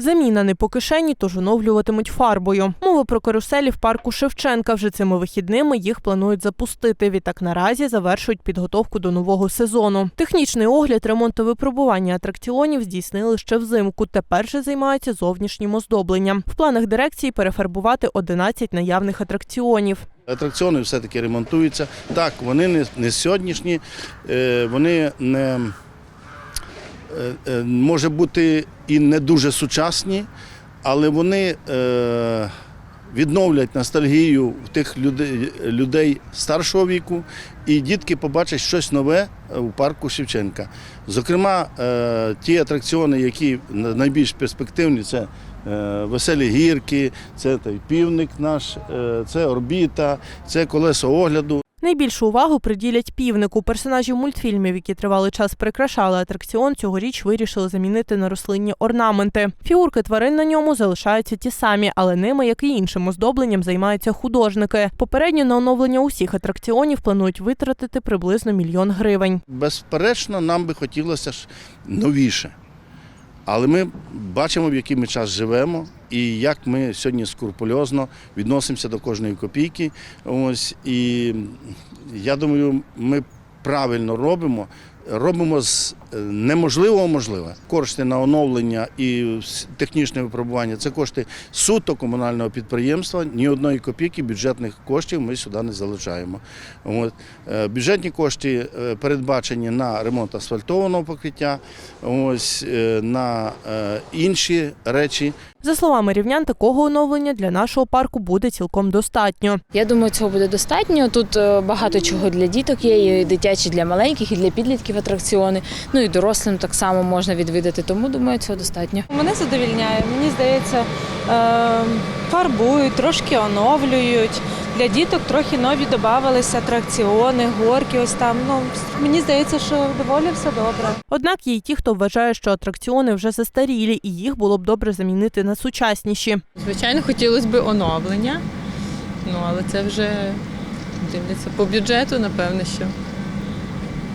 Заміна не по кишені, тож оновлюватимуть фарбою. Мова про каруселі в парку Шевченка. Вже цими вихідними їх планують запустити. Відтак наразі завершують підготовку до нового сезону. Технічний огляд, ремонт випробування атракціонів здійснили ще взимку. Тепер же займаються зовнішнім оздобленням. В планах дирекції перефарбувати 11 наявних атракціонів. Атракціони все-таки ремонтуються. Так, вони не, сьогоднішні, е, вони не може бути і не дуже сучасні, але вони е, відновлять ностальгію тих людей, людей старшого віку, і дітки побачать щось нове у парку Шевченка. Зокрема, е, ті атракціони, які найбільш перспективні, це е, веселі гірки, це той півник наш, е, це орбіта, це колесо огляду. Найбільшу увагу приділять півнику. Персонажів мультфільмів, які тривалий час прикрашали атракціон, цьогоріч вирішили замінити на рослинні орнаменти. Фігурки тварин на ньому залишаються ті самі, але ними, як і іншим оздобленням, займаються художники. Попередньо на оновлення усіх атракціонів планують витратити приблизно мільйон гривень. Безперечно, нам би хотілося ж новіше. Але ми бачимо, в який ми час живемо, і як ми сьогодні скрупульозно відносимося до кожної копійки. Ось і я думаю, ми правильно робимо. Робимо з неможливого можливе. Кошти на оновлення і технічне випробування це кошти суто комунального підприємства. Ні одної копійки бюджетних коштів ми сюди не залучаємо. От. Е, Бюджетні кошти е, передбачені на ремонт асфальтованого покриття, ось, е, на е, інші речі. За словами рівнян, такого оновлення для нашого парку буде цілком достатньо. Я думаю, цього буде достатньо. Тут е, багато чого для діток є, і дитячі для маленьких, і для підлітків атракціони. Ну і дорослим так само можна відвідати. Тому думаю, цього достатньо. Мене задовільняє. Мені здається, е, фарбують, трошки оновлюють. Для діток трохи нові додавалися атракціони, горки. Ось там. Ну мені здається, що доволі все добре. Однак є й ті, хто вважає, що атракціони вже застарілі, і їх було б добре замінити на сучасніші. Звичайно, хотілося б оновлення, ну але це вже дивляться по бюджету, напевно, що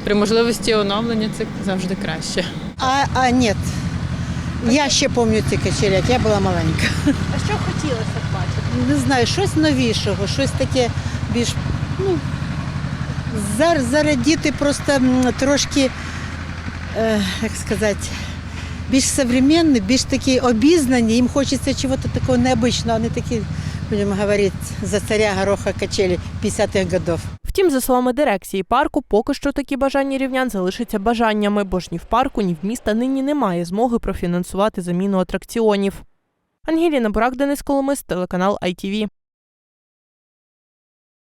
при можливості оновлення це завжди краще. А, а нет. Я ще пам'ятаю ці качелі, як я була маленька. А що хотілося б бачити? Не знаю, щось новішого, щось таке більш, ну, зараз просто трошки, е, як сказати, більш современні, більш такі обізнані, їм хочеться чогось такого необычного, а не такі, будемо говорити, за царя гороха качелі 50-х годов. Втім, за словами дирекції парку, поки що такі бажання рівнян залишаться бажаннями, бо ж ні в парку, ні в міста нині немає змоги профінансувати заміну атракціонів. Ангеліна Бурак, Денис Коломис, телеканал ITV.